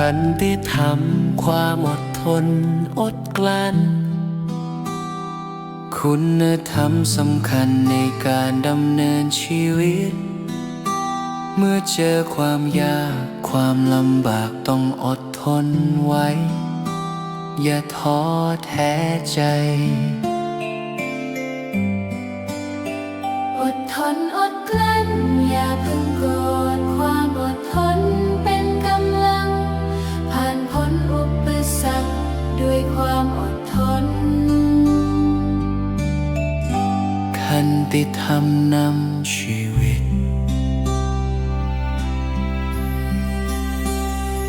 ขันติธรรมความอดทนอดกลั้น คุณธรรมสำคัญในการดำเนินชีวิต เมื่อเจอความยากความลำบากต้องอดทนไว้ อย่าท้อแท้ใจ อดทนอดกลั้นอย่าเพิ่งโกรธคว ติธรรมนำชีวิต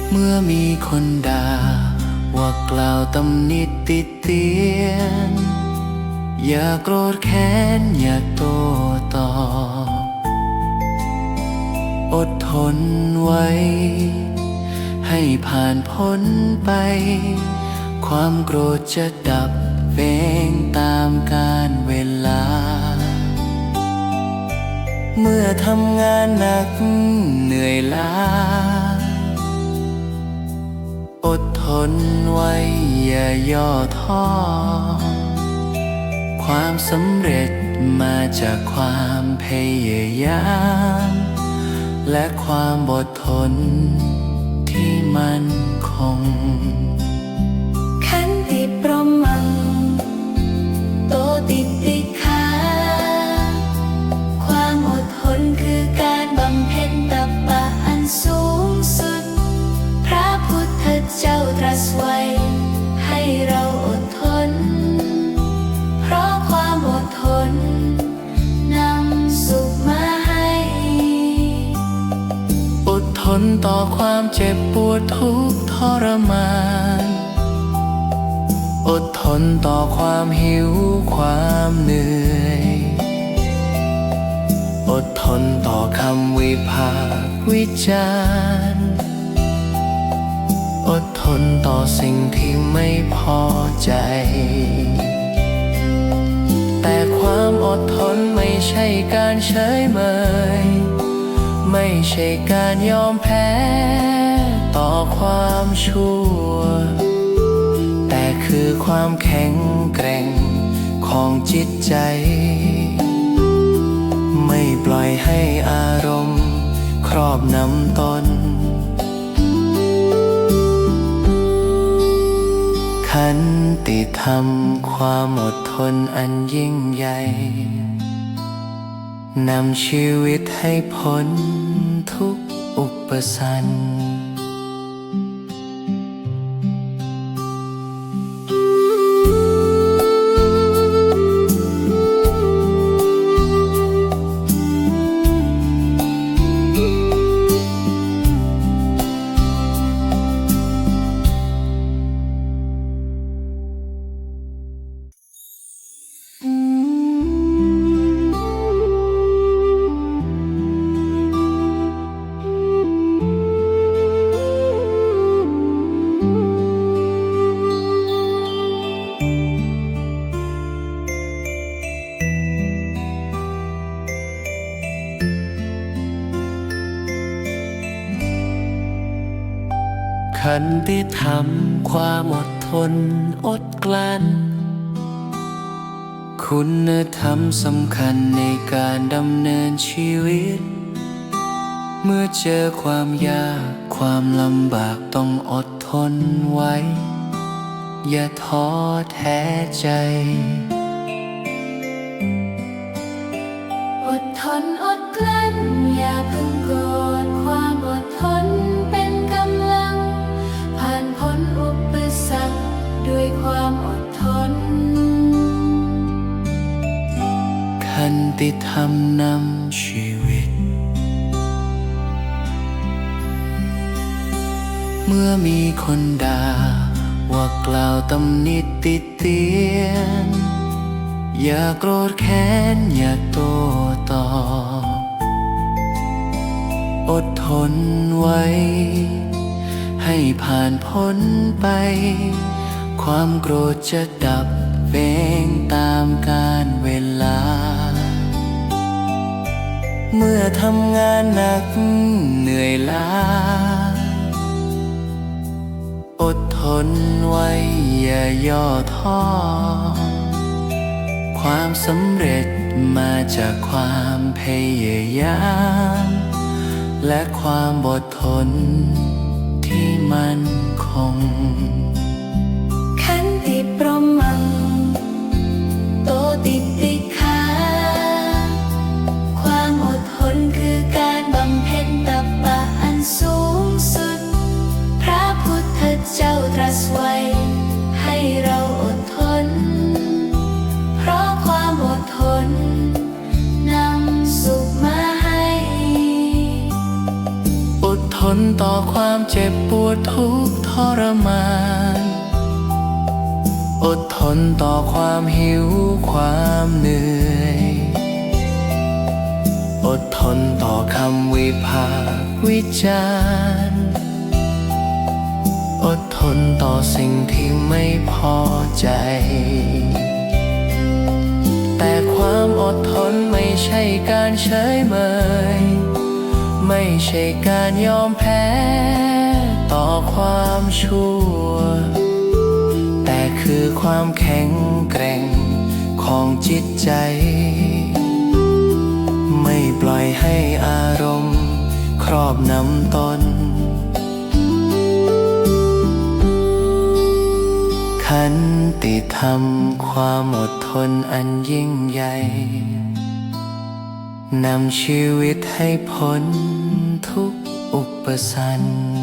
เมื่อมีคนด่า ว่ากล่าวตำหนิติเตียน อย่าโกรธแค้น อย่าโตตอบ อดทนไว้ ให้ผ่านพ้นไป ความโกรธจะดับเองตามกาลเวลา เมื่อทำงานหนักเหนื่อยล้า อดทนไว้อย่าย่อท้อ ความสำเร็จมาจากความพยายาม และความอดทนที่มั่นคง สูงสุด พระพุทธเจ้าตรัสไว้ ให้เราอดทน เพราะความอดทนนำสุขมาให้ อดทนต่อความเจ็บปวดทุกทรมาน อดทนต่อความหิวความเหนื่อย อดทนต่อคำวิพากษ์วิจารณ์ อดทนต่อสิ่งที่ไม่พอใจ แต่ความอดทนไม่ใช่การเฉยเมย ไม่ใช่การยอมแพ้ ต่อความชั่ว แต่คือความแข็งแกร่งของจิตใจ ให้อารมณ์ ครอบนำตน ขันติธรรมความอดทนอันยิ่งใหญ่นำชีวิตให้พ้นทุกอุปสรรค ขันติธรรมความอดทนอดกลั้น คุณธรรมสำคัญในการดำเนินชีวิต เมื่อเจอความยากความลำบากต้องอดทนไว้ อย่าท้อแท้ใจ ติธรรมนำชีวิต เมื่อมีคนด่า ว่ากล่าวตำหนิติเตียน อย่าโกรธแค้น อย่าโตตอบ อดทนไว้ ให้ผ่านพ้นไป ความโกรธจะดับเองตามกาลเวลา เมื่อทำงานหนักเหนื่อยล้า อดทนไว้อย่าย่อท้อ ความสำเร็จมาจากความพยายาม และความอดทนที่มั่นคง นต่อความเจ็บปวดทุกทรมาน อดทนต่อความหิวความเหนื่อย อดทนต่อคำวิพากวิจารณ์อดทนต่อสิ่งที่ไม่พอใจ แต่ความอดทนไม่ใช่การเฉยเมย ไม่ใช่การยอมแพ้ ต่อความชั่ว แต่คือความแข็งแกร่งของจิตใจ ไม่ปล่อยให้อารมณ์ ครอบนำตน ขันติธรรมความอดทนอันยิ่งใหญ่ นำชีวิตให้พ้นทุกอุปสรรค